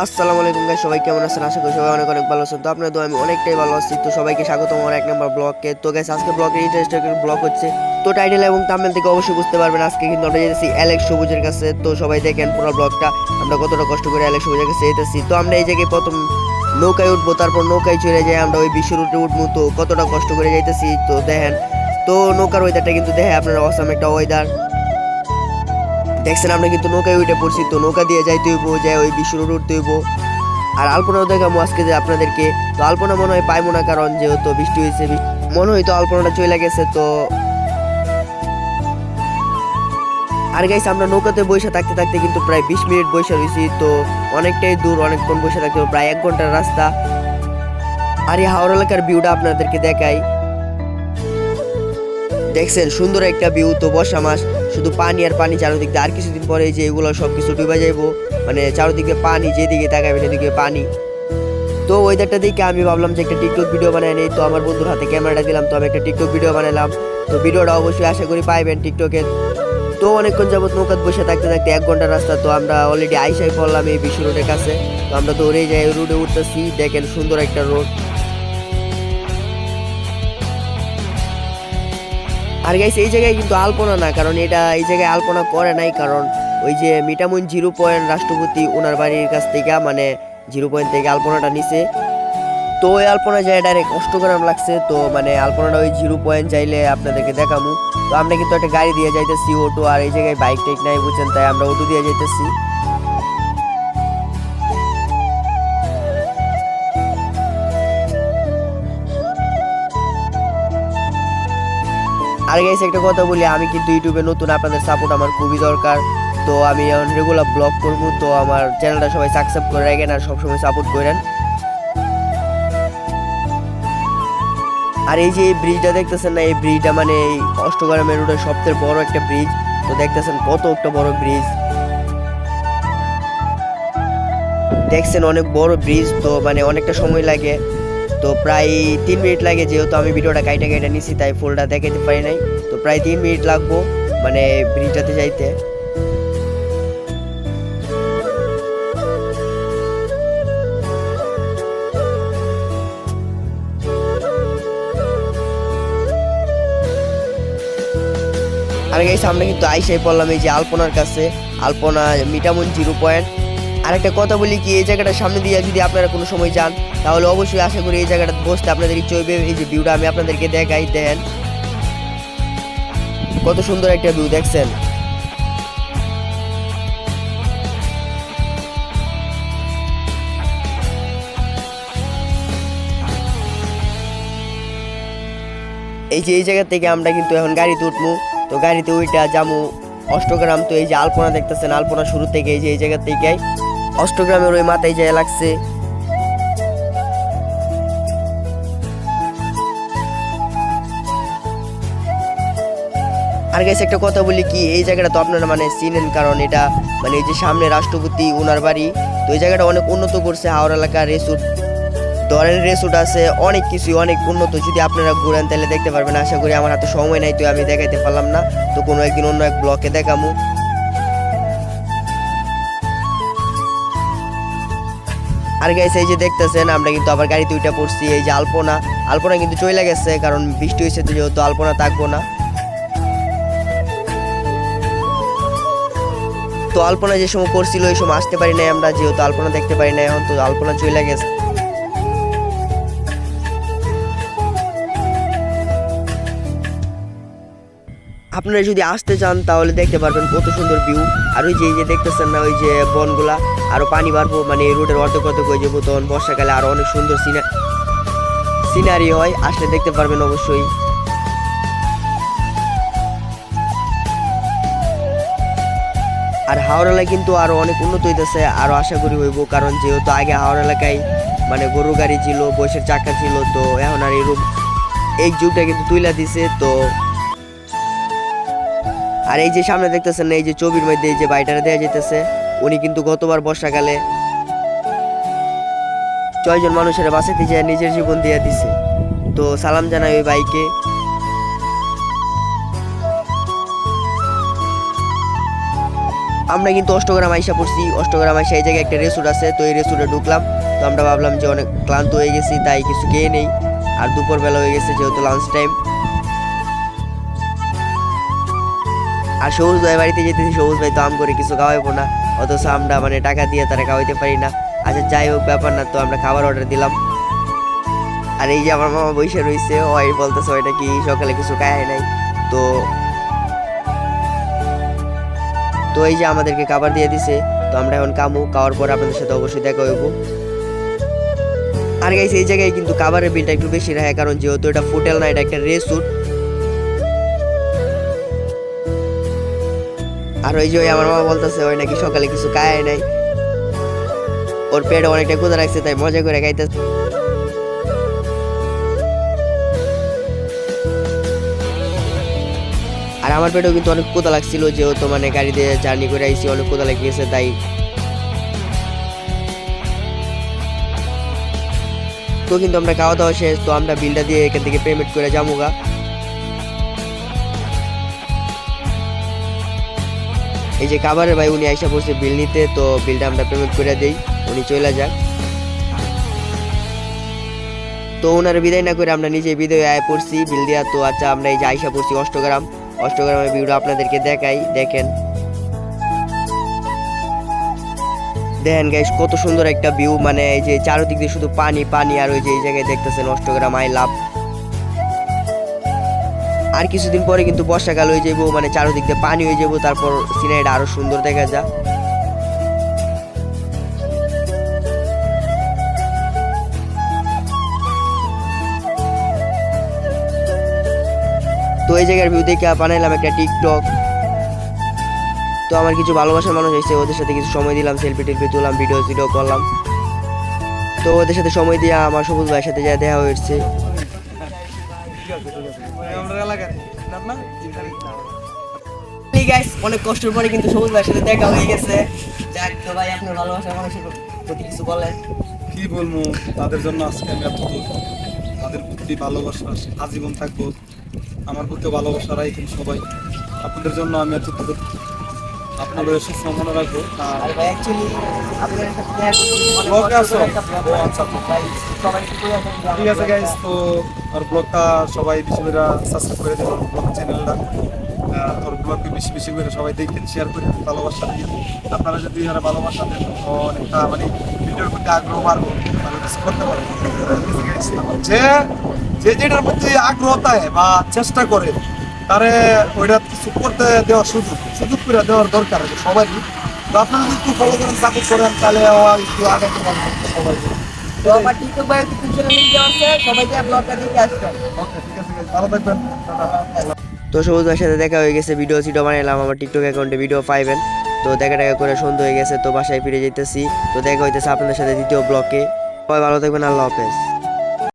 আসসালামু আলাইকুম গাইস সবাই কেমন আছেন? আশা করি সবাই অনেক অনেক ভালো আছেন। তো আপনার তো আমি অনেকটাই ভালো আছি। তো সবাইকে স্বাগতম আমার এক নম্বর ব্লগকে তো গাইস আজকে ব্লগের ইন্টারেস্টেড ব্লগ হচ্ছে। তো টাইটেল এবং থাম্বনেল থেকে অবশ্যই বুঝতে পারবেন, আজকে কিন্তু আমরা যেতেছি অ্যালেক্স সবুজের কাছে। তো সবাই দেখেন পুরো ব্লগটা আমরা কতটা কষ্ট করে অ্যালেক্স সবুজের কাছে যেতেছি তো আমরা এই জায়গায় প্রথম নৌকায় উঠবো, তারপর নৌকায় চলে যাই, আমরা ওই বিশ্ব রুটে উঠবো। তো কতটা কষ্ট করে যাইতেছি, তো দেখেন। তো নৌকার ওয়েদারটা কিন্তু দেখে আপনারা অসাম একটা ওয়েদার দেখছেন আমরা কিন্তু নৌকায় উঠে পড়ছি, তো নৌকা দিয়ে যাইতে হইব, যাই ওই বিশ্ব রোড উঠতে হইব। আর আলপনাও দেখাবো আজকে যে আপনাদেরকে। তো আলপনা মনে হয় পাইবো না কারণ যেহেতু বৃষ্টি হয়েছে মনে হয় তো আলপনাটা চলে গেছে, তো আর গাইস আমরা নৌকাতে বসে থাকতে থাকতে কিন্তু প্রায় বিশ মিনিট বসে রয়েছি তো অনেকটাই দূর অনেকক্ষণ বসে থাকতে প্রায় এক ঘণ্টার রাস্তা। আর এই হাওড়া এলাকার ভিউটা আপনাদেরকে দেখাই। দেখছেন, সুন্দর একটা ভিউ তো বর্ষা মাস। শুধু পানি আর পানি চারদিক দিয়ে। আর কিছুদিন পরে যে এগুলো সব কিছু ডুবে যাইবো মানে চারোদিকে পানি যেদিকে তাকাবে সেদিকে পানি। তো ওয়েদারটা দেখে আমি ভাবলাম যে একটা টিকটক ভিডিও বানাই নেই, তো আমার বন্ধুর হাতে ক্যামেরাটা দিলাম, তো আমি একটা টিকটক ভিডিও বানালাম। তো ভিডিওটা অবশ্যই আশা করি পাইবেন টিকটকে তো অনেকক্ষণ যাবত নৌকাত বসে থাকতে থাকতে এক ঘণ্টা রাস্তা, তো আমরা অলরেডি আইসাই পড়লাম এই বিশ্ব রোডের কাছে। তো আমরা দৌড়ে যাই, রোডে উঠতেছি, দেখেন সুন্দর একটা রোড আর গাইস এই জায়গায় কিন্তু আলপনা না, কারণ এটা এই জায়গায় আলপনা করে নাই, কারণ ওই যে মিটামুন জিরো পয়েন্ট রাষ্ট্রপতি ওনার বাড়ির কাছ থেকে মানে জিরো পয়েন্ট থেকে আলপনাটা নিছে। তো ওই আলপনা যায় ডাইরেক্ট অষ্টগ্রাম লাগছে, তো মানে আলপনাটা ওই জিরো পয়েন্ট চাইলে আপনাদেরকে দেখামু। তো আমরা কিন্তু একটা গাড়ি দিয়ে যাইতেছি অটো আর এই জায়গায় বাইক টাইক নাই বুঝছেন, তাই আমরা অটো দিয়ে যাইতেছি। আর গাইস একটা কথা বলি, আমি কিন্তু ইউটিউবে নতুন, আপনাদের সাপোর্ট আমার খুবই দরকার। তো আমি এখন রেগুলার ব্লগ করব, তো আমার চ্যানেলটা সবাই সাবস্ক্রাইব করে রাখেন আর সবসময় সাপোর্ট করেন। আর এই যে এই ব্রিজটা দেখতেছেন না, এই ব্রিজটা মানে এই অষ্টগ্রামের রোডের সবথেকে বড় একটা ব্রিজ তো দেখতেছেন কত একটা বড় ব্রিজ দেখছেন অনেক বড় ব্রিজ তো মানে অনেকটা সময় লাগে। তো প্রায় তিন মিনিট লাগে, যেহেতু আমি ভিডিওটা কাইটা কাইটা নিছি, তাই ফুলটা দেখাইতে পারি নাই। তো প্রায় তিন মিনিট লাগবো মানে ব্রিজটাতে যাইতে। আমি গাইছি আমরা কিন্তু আইসাই পড়লাম এই যে আলপনার কাছে, আলপনা মিটামুন জিরো পয়েন্ট আর একটা কথা বলি কি, এই জায়গাটার সামনে দিয়ে যদি আপনারা কোনো সময় যান, তাহলে অবশ্যই আশা করি এই জায়গাটা বসতে আপনাদের ইচ্ছে হইবে এই যে ভিউটা আমি আপনাদেরকে দেখাই দেন কত সুন্দর একটা ভিউ দেখছেন? এই যে এই জায়গা থেকে আমরা কিন্তু এখন গাড়িতে উঠবো। তো গাড়িতে উইটা যাব অষ্টগ্রাম। তো এই যে আলপনা দেখতেছেন, আলপনা শুরু থেকে এই যে এই জায়গা থেকে অষ্টগ্রামের ওই মাথায় যায় লাগছে। আর গেছে একটা কথা বলি কি, এই জায়গাটা তো আপনারা মানে চিনেন কারণ এটা মানে এই যে সামনে রাষ্ট্রপতি ওনার বাড়ি, তো এই জায়গাটা অনেক উন্নত করছে হাওড়া এলাকার রেসুট ধরেন রেসুট আছে, অনেক কিছু অনেক উন্নত। যদি আপনারা ঘুরেন তাহলে দেখতে পারবেন, আশা করি আমার হাতে সময় নাই, তো আমি দেখাইতে পারলাম না। তো কোনো একদিন অন্য এক ব্লকে দেখামু। আর গাইছে এই যে দেখতেছেন, আমরা কিন্তু আবার গাড়িতে উঠে পড়ছি, এই যে আলপনা। আলপনা কিন্তু চলে গেছে, কারণ বৃষ্টি হয়েছে তো যেহেতু আলপনা থাকব না। তো আলপনা যে সময় করছিল, ওই সময় আসতে পারি নাই আমরা, যেহেতু আলপনা দেখতে পারি নাই এখন, তো আলপনা চলে গেছে। আপনারা যদি আসতে চান, তাহলে দেখতে পারবেন কত সুন্দর ভিউ আর ওই যে, এই যে দেখতেছেন না, ওই যে বনগুলা, আরও পানি বাড়বো মানে রোডের অর্ধেক অর্ধেক হয়ে যাব। তখন বর্ষাকালে আরও অনেক সুন্দর সিনা, সিনারি হয়, আসলে দেখতে পারবেন অবশ্যই। আর হাওড় এলাকায় কিন্তু আরও অনেক উন্নত হইতেছে, আরও আশা করি হইব, কারণ যেহেতু আগে হাওড় এলাকায় মানে গরু গাড়ি ছিল বসের চাকা ছিল, তো এখন আর এই রূপ, এই যুগটা কিন্তু তুইলা দিছে, তো আর এই যে সামনে দেখতেছেন না, এই যে ছবির মধ্যে এই যে বাইটারে দেওয়া যেতেছে উনি কিন্তু গতবার বর্ষাকালে ছয়জন মানুষের বাঁচাতে যায় নিজের জীবন দিয়ে দিছে। তো সালাম জানাই ওই বাইকে আমরা কিন্তু অষ্টগ্রাম আইসা পড়ছি অষ্টগ্রাম আইসা এই জায়গায় একটা রেস্টুরেন্ট আছে তো এই রেস্টুরেন্টে ঢুকলাম। তো আমরা ভাবলাম যে অনেক ক্লান্ত হয়ে গেছি তাই কিছু খেয়ে নেই। আর দুপুরবেলা হয়ে গেছে যেহেতু লাঞ্চ টাইম আর সবুজ ভাই বাড়িতে যেতেছি, সবুজ ভাই তো আম করে কিছু খাওয়াইবো না। অথচ আমরা মানে টাকা দিয়ে তারা খাওয়াইতে পারি না। আচ্ছা যাই হোক, ব্যাপার না, তো আমরা খাবার অর্ডার দিলাম। আর এই যে আমার মামা বসে রয়েছে ওই বলতেছে ওই কি সকালে কিছু খায় নাই? তো তো এই যে আমাদেরকে খাবার দিয়ে দিছে, তো আমরা এখন কামু, খাওয়ার পর আপনাদের সাথে অবশ্যই দেখা হইব। আর গাইছে এই জায়গায় কিন্তু খাবারের বিলটা একটু বেশি রাখে, কারণ যেহেতু এটা হোটেল না, এটা একটা রেস্টুরেন্ট আর ওই যে আমার মামা বলতেছে, ওই নাকি সকালে কিছু খায় নাই। ওর পেটে অনেকটা ক্ষুদা রাখছে তাই মজা করে খাইতে আর আমার পেটেও কিন্তু অনেক কোদা লাগছিল, যেহেতু মানে গাড়িতে জার্নি করে আইসি অনেক কোদা লেগেছে, তাই তো কিন্তু আমরা খাওয়া দাওয়া শেষ, তো আমরা বিলটা দিয়ে এখান থেকে পেমেন্ট করে যাব গা এই যে খাবারের ভাই, উনি আইসা পড়ছে বিল নিতে, তো বিলটা আমরা পেমেন্ট করে দেই। উনি চলে যাক। তো ওনার বিদায় না করে আমরা নিজে বিদায় আয় পড়ছি বিল দিয়া। তো আচ্ছা আমরা এই যে আইসা পড়ছি অষ্টগ্রাম। অষ্টগ্রামের ভিউটা আপনাদেরকে দেখাই, দেখেন। দেখেন গাইস কত সুন্দর একটা ভিউ মানে এই যে চারদিক দিয়ে শুধু পানি পানি, আর ওই যে এই জায়গায় দেখতেছেন অষ্টগ্রাম, আই লাভ। আর কিছুদিন পরে কিন্তু বর্ষাকাল হয়ে যাব মানে চারদিক দিয়ে পানি হয়ে যাব তারপর সিনারিটা আরও সুন্দর দেখা যায় তো এই জায়গার ভিউ দেখে বানাইলাম একটা টিকটক তো আমার কিছু ভালোবাসার মানুষ এসে ওদের সাথে কিছু সময় দিলাম সেলফি টেলফি তুললাম ভিডিও ভিডিও করলাম। তো ওদের সাথে সময় দিয়ে আমার সবুজ ভাইয়ের সাথে যা দেখা হয়েছে। অনেক কষ্টের পরে কিন্তু সবুজ ভাইয়ের সাথে দেখা হয়ে গেছে। যাক, তো ভাই, আপনার ভালোবাসা মানুষের প্রতি কিছু বলেন। কি বলব, তাদের জন্য আজকে আমি এত তাদের প্রতি ভালোবাসা, আজীবন থাকব। আমার প্রতি ভালোবাসা রাখেন সবাই। আপনাদের জন্য আমি এত। আপনাদের সব মনে রাখব। আচ্ছা। ঠিক আছে গাইস তো আর ব্লগটা সবাই বেশি করে সাবস্ক্রাইব করে দেবেন ব্লগ চ্যানেলটা তোর ব্লগকে বেশি বেশি করে সবাই দেখেন শেয়ার করে ভালোবাসা দিন আপনারা যদি আর ভালোবাসা দেন অনেকটা মানে ভিডিওর প্রতি আগ্রহ বাড়বো তাহলে করতে পারব? যে যে যেটার প্রতি আগ্রহ থাকে বা চেষ্টা করে তারে ওইটা কিছু করতে দেওয়ার সুযোগ সুযোগ করে দেওয়ার দরকার আছে সবারই তো আপনারা যদি একটু ফলো করেন সাপোর্ট করেন তাহলে একটু আগে সবাই তো আমার টিকটক ভাই ইউটিউব চ্যানেল আছে সবাই ব্লগটা দেখে আসবেন। ওকে ঠিক আছে ভালো থাকবেন। তো সবুজ ভাইয়ের সাথে দেখা হয়ে গেছে ভিডিও সিডিও বানাইলাম আমার টিকটক অ্যাকাউন্টে ভিডিও পাইবেন। তো দেখা টাকা করে সন্ধ্যা হয়ে গেছে তো বাসায় ফিরে যেতেছি। তো দেখা হইতেছে আপনাদের সাথে দ্বিতীয় ব্লকে সবাই ভালো থাকবেন আল্লাহ হাফেজ।